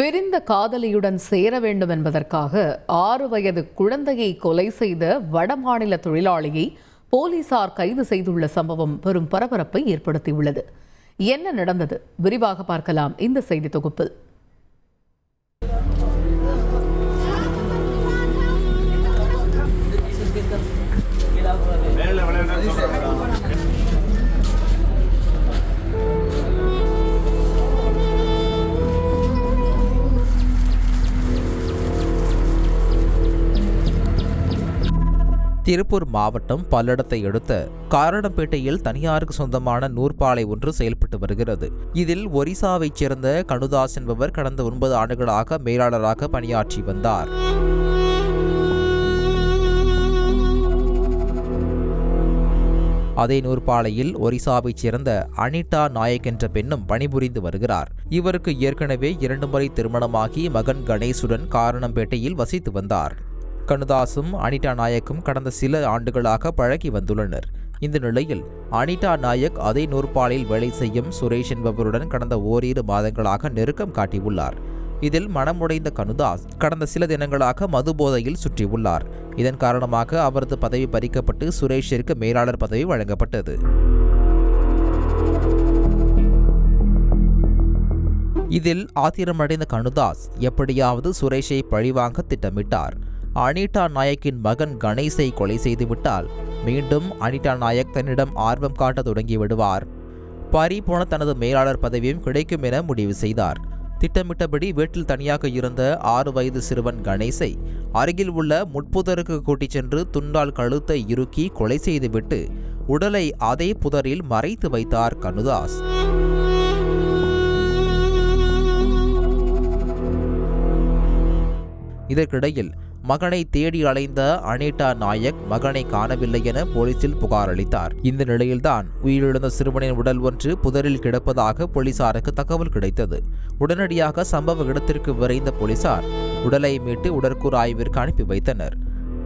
பிரிந்த காதலியுடன் சேர வேண்டும் என்பதற்காக ஆறு வயது குழந்தையை கொலை செய்த வடமாநில தொழிலாளியை போலீசார் கைது செய்துள்ள சம்பவம் பெரும் பரபரப்பை ஏற்படுத்தியுள்ளது. என்ன நடந்தது? விரிவாக பார்க்கலாம் இந்த செய்தி தொகுப்பில். திருப்பூர் மாவட்டம் பல்லடத்தை அடுத்த காரணப்பேட்டையில் தனியாருக்கு சொந்தமான நூற்பாலை ஒன்று செயல்பட்டு வருகிறது. இதில் ஒரிசாவைச் சேர்ந்த கனுதாஸ் என்பவர் கடந்த ஒன்பது ஆண்டுகளாக மேலாளராக பணியாற்றி வந்தார். அதே நூற்பாலையில் ஒரிசாவைச் சேர்ந்த அனிதா நாயக் என்ற பெண்ணும் பணிபுரிந்து வருகிறார். இவருக்கு ஏற்கனவே இரண்டு முறை திருமணமாகி மகன் கணேசுடன் காரணம்பேட்டையில் வசித்து வந்தார். கனுதாசும் அனிதா நாயக்கும் கடந்த சில ஆண்டுகளாக பழகி வந்துள்ளனர். இந்த நிலையில் அனிதா நாயக் அதே நூற்பாலில் வேலை செய்யும் சுரேஷ் என்பவருடன் கடந்த ஓரிரு மாதங்களாக நெருக்கம் காட்டியுள்ளார். இதில் மனமுடைந்த கனுதாஸ் கடந்த சில தினங்களாக மது போதையில் சுற்றியுள்ளார். இதன் காரணமாக அவரது பதவி பறிக்கப்பட்டு சுரேஷிற்கு மேலாளர் பதவி வழங்கப்பட்டது. இதில் ஆத்திரமடைந்த கனுதாஸ் எப்படியாவது சுரேஷை பழிவாங்க திட்டமிட்டார். அனிதா நாயக்கின் மகன் கணேசை கொலை செய்துவிட்டால் மீண்டும் அனிதா நாயக் தன்னிடம் ஆர்வம் காட்ட தொடங்கி விடுவார் பறி போன தனது மேலாளர் பதவியும் கிடைக்கும் என முடிவு செய்தார். திட்டமிட்டபடி வீட்டில் தனியாக இருந்த ஆறு வயது சிறுவன் கணேசை அருகில் உள்ள முட்புதருக்கு கூட்டிச் சென்று துண்டால் கழுத்தை இறுக்கி கொலை செய்துவிட்டு உடலை அதே புதரில் மறைத்து வைத்தார் கனுதாஸ். இதற்கிடையில் மகனை தேடி அலைந்த அனிதா நாயக் மகனை காணவில்லை என போலீசில் புகார் அளித்தார். இந்த நிலையில்தான் உயிரிழந்த சிறுவனின் உடல் ஒன்று புதரில் கிடப்பதாக போலீசாருக்கு தகவல் கிடைத்தது. உடனடியாக சம்பவ இடத்திற்கு விரைந்த போலீசார் உடலை மீட்டு உடற்கூறு ஆய்விற்கு அனுப்பி வைத்தனர்.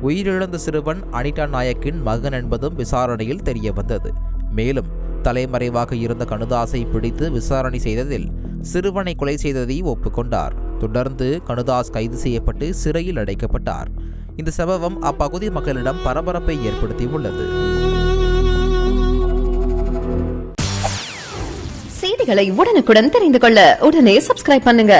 உயிரிழந்த சிறுவன் அனிதா நாயக்கின் மகன் என்பதும் விசாரணையில் தெரிய வந்தது மேலும் தலைமறைவாக இருந்த கணுதாசை பிடித்து விசாரணை செய்ததில் சிறுவனை கொலை செய்ததை ஒப்புக்கொண்டார். தொடர்ந்து கனுதாஸ் கைது செய்யப்பட்டு சிறையில் அடைக்கப்பட்டார். இந்த சம்பவம் அப்பகுதி மக்களிடம் பரபரப்பை ஏற்படுத்தியுள்ளது செய்திகளை உடனுக்குடன் தெரிந்து கொள்ள உடனே சப்ஸ்கிரைப் பண்ணுங்க.